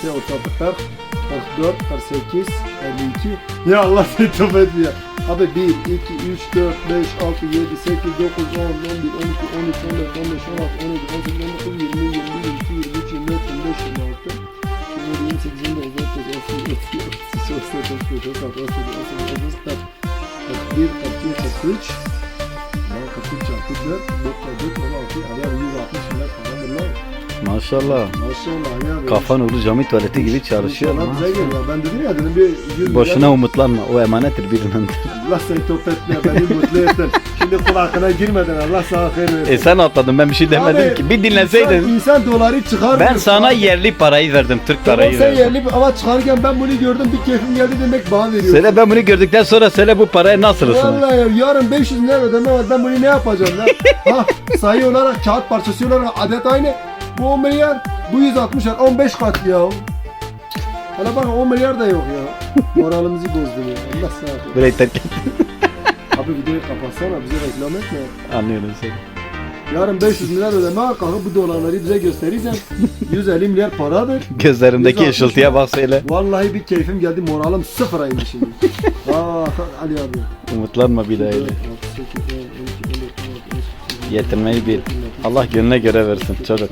Şey ortada 40, 44, 48, 52. Ya Allah tövbe etmiyor. Abi 1, 2, 3, 4, 5, 6, 7, 8, 9, 10, 11, 12, 13, 14, 15, 16, 17, 18, 19, 20, 21, 22, 23, 24, 25, 26, 27, 28, 29, 30, 31, 32, 33, 34, 35, 36, 37, 38, 39, 40, 41, 42, 43. Ya 43 çarpı 4, 4 4, 16, araya 160 milyar falandır lan. Maşallah. Maşallah ya. Kafan Ulu cami tuvaleti gibi çalışıyor. İnşallah bize geliyor. Ben dedim ya dedim bir 100 Boşuna umutlanma. O emanettir birinin. Allah seni topetme beni mutlu ettin. Şimdi kulakına girmeden Allah sana hayır versin. E sen atladın ben bir şey demedim Abi, ki. Bir İnsan, dinleseydin. insan doları çıkar. Ben sana yerli parayı verdim. Türk parayı sen verdim. yerli ama çıkarken ben bunu gördüm bir keyfim geldi demek bana veriyorsun. Söyle ben bunu gördükten sonra söyle bu paraya nasıl ısınır? Vallahi ya, yarın 500 lira ödeme var ben bunu ne yapacağım ya? ha, sayı olarak kağıt parçası olarak adet aynı. Bu 10 milyar, bu 160 milyar, 15 kat ya. Hala bak 10 milyar da yok ya. Moralimizi bozdun ya. Allah sağ olsun. Burayı terk et. Abi videoyu kapatsana bize reklam etme. Anlıyorum seni. Yarın 500 milyar ödeme kalkıp bu dolarları bize göstereceğim. 150 milyar paradır. Gözlerindeki 160 ışıltıya bak söyle. Vallahi bir keyfim geldi moralim sıfıra indi şimdi. Aa Ali abi. Umutlanma bir daha öyle. Yetinmeyi bil. Allah gönlüne göre versin çocuk.